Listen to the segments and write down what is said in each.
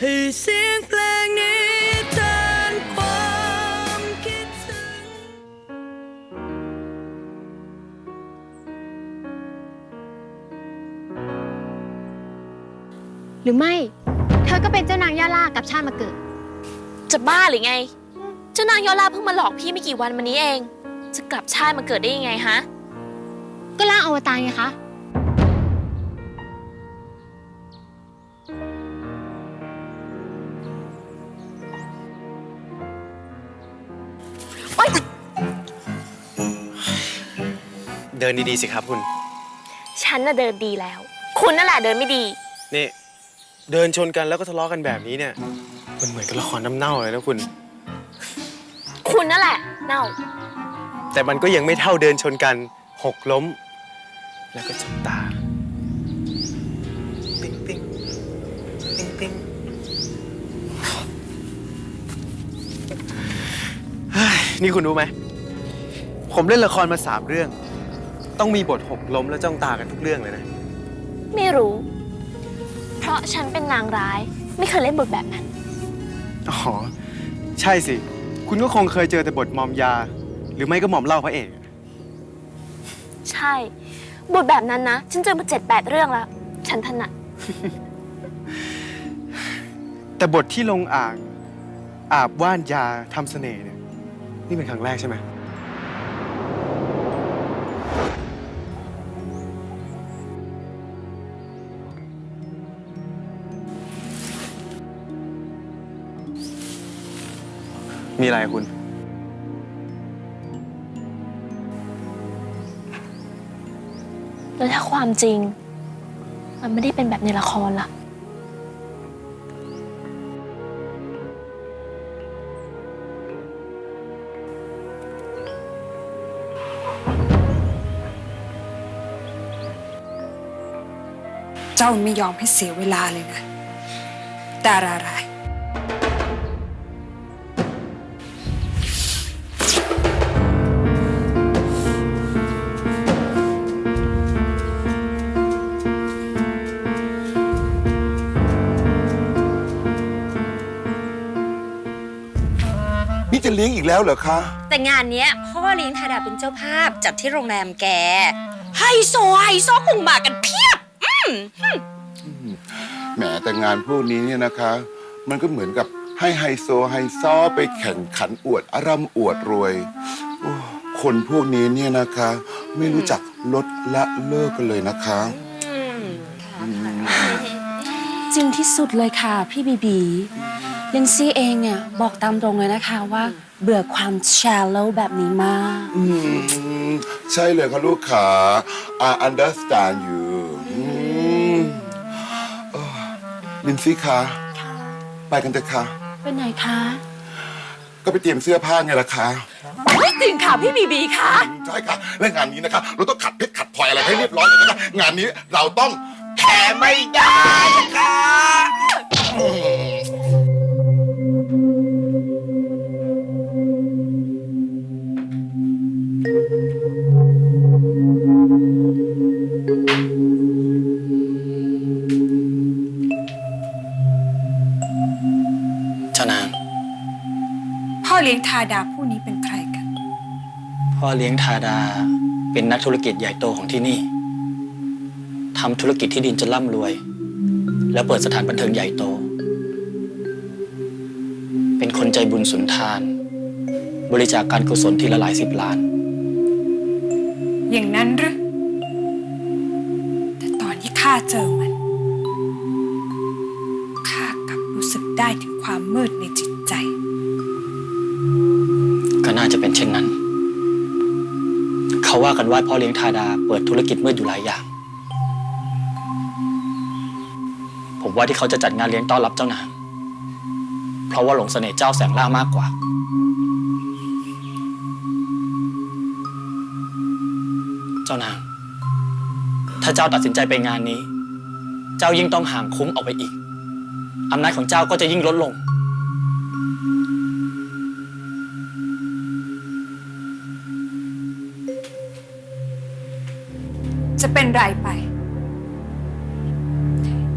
ให้เสียงเพลงนี้แทนความคิดถึง หรือไม่ เธอก็เป็นเจ้านางย่าล่ากับชาติมาเกิด จะบ้าหรือไง เจ้านางยอลาเพิ่งมาหลอกพี่ไม่กี่วันมานี้เอง จะกลับชาติมาเกิดได้ยังไงฮะ ก็ล่างอวตารไงคะ เดินดีๆสิครับคุณ ฉันน่ะเดินดีแล้ว คุณนั่นแหละเดินไม่ดี นี่ เดินชนกันแล้วก็ทะเลาะกันแบบนี้เนี่ย มันเหมือนกับละครน้ำเน่าเลยนะคุณ คุณนั่นแหละ เน่า แต่มันก็ยังไม่เท่าเดินชนกัน หกล้ม แล้วก็จับตา ปิ๊งปิ๊งปิ๊งปิ๊งเฮ้ยนี่คุณรู้ไหม ผมเล่นละครมาสามเรื่อง ต้องมีบทหกล้มและจ้องตากันทุกเรื่องเลยนะ ไม่รู้ เพราะฉันเป็นนางร้าย ไม่เคยเล่นบทแบบนั้น อ๋อ ใช่สิ คุณก็คงเคยเจอแต่บทมอมยา หรือไม่ก็หมอมเหล่าพระเอก ใช่ บทแบบนั้นนะ ฉันเจอมาเจ็ดแปดเรื่องแล้ว ฉันถนัด แต่บทที่ลงอ่าง อาบว่านยาทำเสน่ห์เนี่ย นี่เป็นครั้งแรกใช่ไหม มีอะไรอะคุณ แล้วถ้าความจริง มันไม่ได้เป็นแบบในละครล่ะ เจ้าไม่ยอมให้เสียเวลาเลยนะดาราร้าย เลี้ยงอีกแล้วเหรอคะ แต่งานเนี้ยพ่อเลี้ยงทาดาเป็นเจ้าภาพจัดที่โรงแรมแกไฮโซไฮโซคงมากันเพียบอืมแหมแต่งานพวกนี้เนี่ยนะคะ มันก็เหมือนกับให้ไฮโซไฮซอไปแข่งขันอวดอาร่ำอวดรวยโอ้คนพวกนี้เนี่ยนะคะ ไม่รู้จักลดละเลิกกันเลยนะคะจริงที่สุดเลยค่ะ พี่บีบีลินซี่เองเนี่ยบอกตามตรงเลยนะคะว่า เบื่อความแชร์โลแบบนี้มาก อืมใช่เลยค่ะลูกขา I understand you อืมเอ่อลินซี่คะไปกันเถอะค่ะ เป็นไงคะก็ไปเตรียมเสื้อผ้าไงล่ะคะไม่จริงค่ะพี่บีบีค่ะ ใช่ค่ะและงานนี้นะคะ เราต้องขัดเพชรขัดพลอยอะไรให้เรียบร้อยเลยนะคะ งานนี้เราต้องแพ้ไม่ได้นะคะอืม เจ้านาง พ่อเลี้ยงทาดาผู้นี้เป็นใครกัน พ่อเลี้ยงทาดาเป็นนักธุรกิจใหญ่โตของที่นี่ทำธุรกิจที่ดินจนร่ำรวย แล้วเปิดสถานบันเทิงใหญ่โต เป็นคนใจบุญสุนทาน บริจาคการกุศลทีละหลายสิบล้าน อย่างนั้นหรือแต่ตอนที่ข้าเจอ ได้ถึงความมืดในจิตใจ ก็น่าจะเป็นเช่นนั้น เขาว่ากันว่าพ่อเลี้ยงทาดาเปิดธุรกิจมืดอยู่หลายอย่าง ผมว่าที่เขาจะจัดงานเลี้ยงต้อนรับเจ้านางเพราะว่าหลงเสน่ห์เจ้าแสงล่ามากกว่า เจ้านาง ถ้าเจ้าตัดสินใจไปงานนี้ เจ้ายิ่งต้องห่างคุ้มออกไปอีก อำนาจของเจ้าก็จะยิ่งลดลง จะเป็นไรไป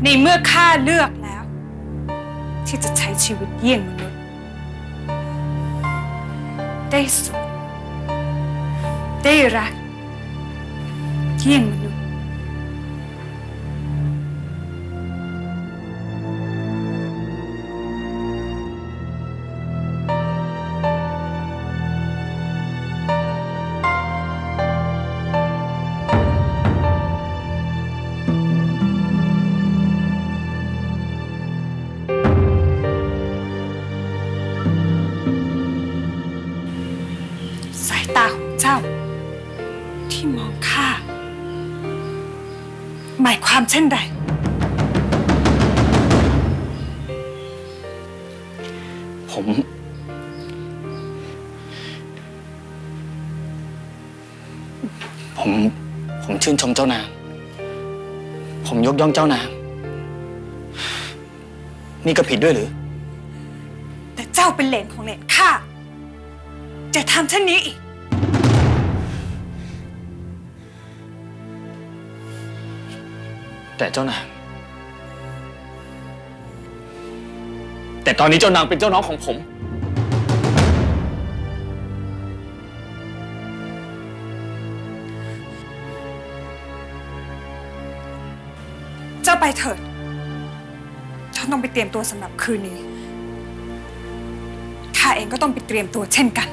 ในเมื่อข้าเลือกแล้ว ที่จะใช้ชีวิตเยี่ยงมนุษย์ ได้สุขได้รักเยี่ยงมนุษย์ หมายความเช่นใดผม ผม ผมชื่นชมเจ้านาง ผมยกย่องเจ้านาง นี่ก็ผิดด้วยหรือ แต่เจ้าเป็นเหลนของเหลนข้าจะทำเช่นนี้อีก แต่เจ้านาง แต่ตอนนี้เจ้านางเป็นเจ้าน้องของผม เจ้าไปเถิดฉันต้องไปเตรียมตัวสำหรับคืนนี้ข้าเองก็ต้องไปเตรียมตัวเช่นกัน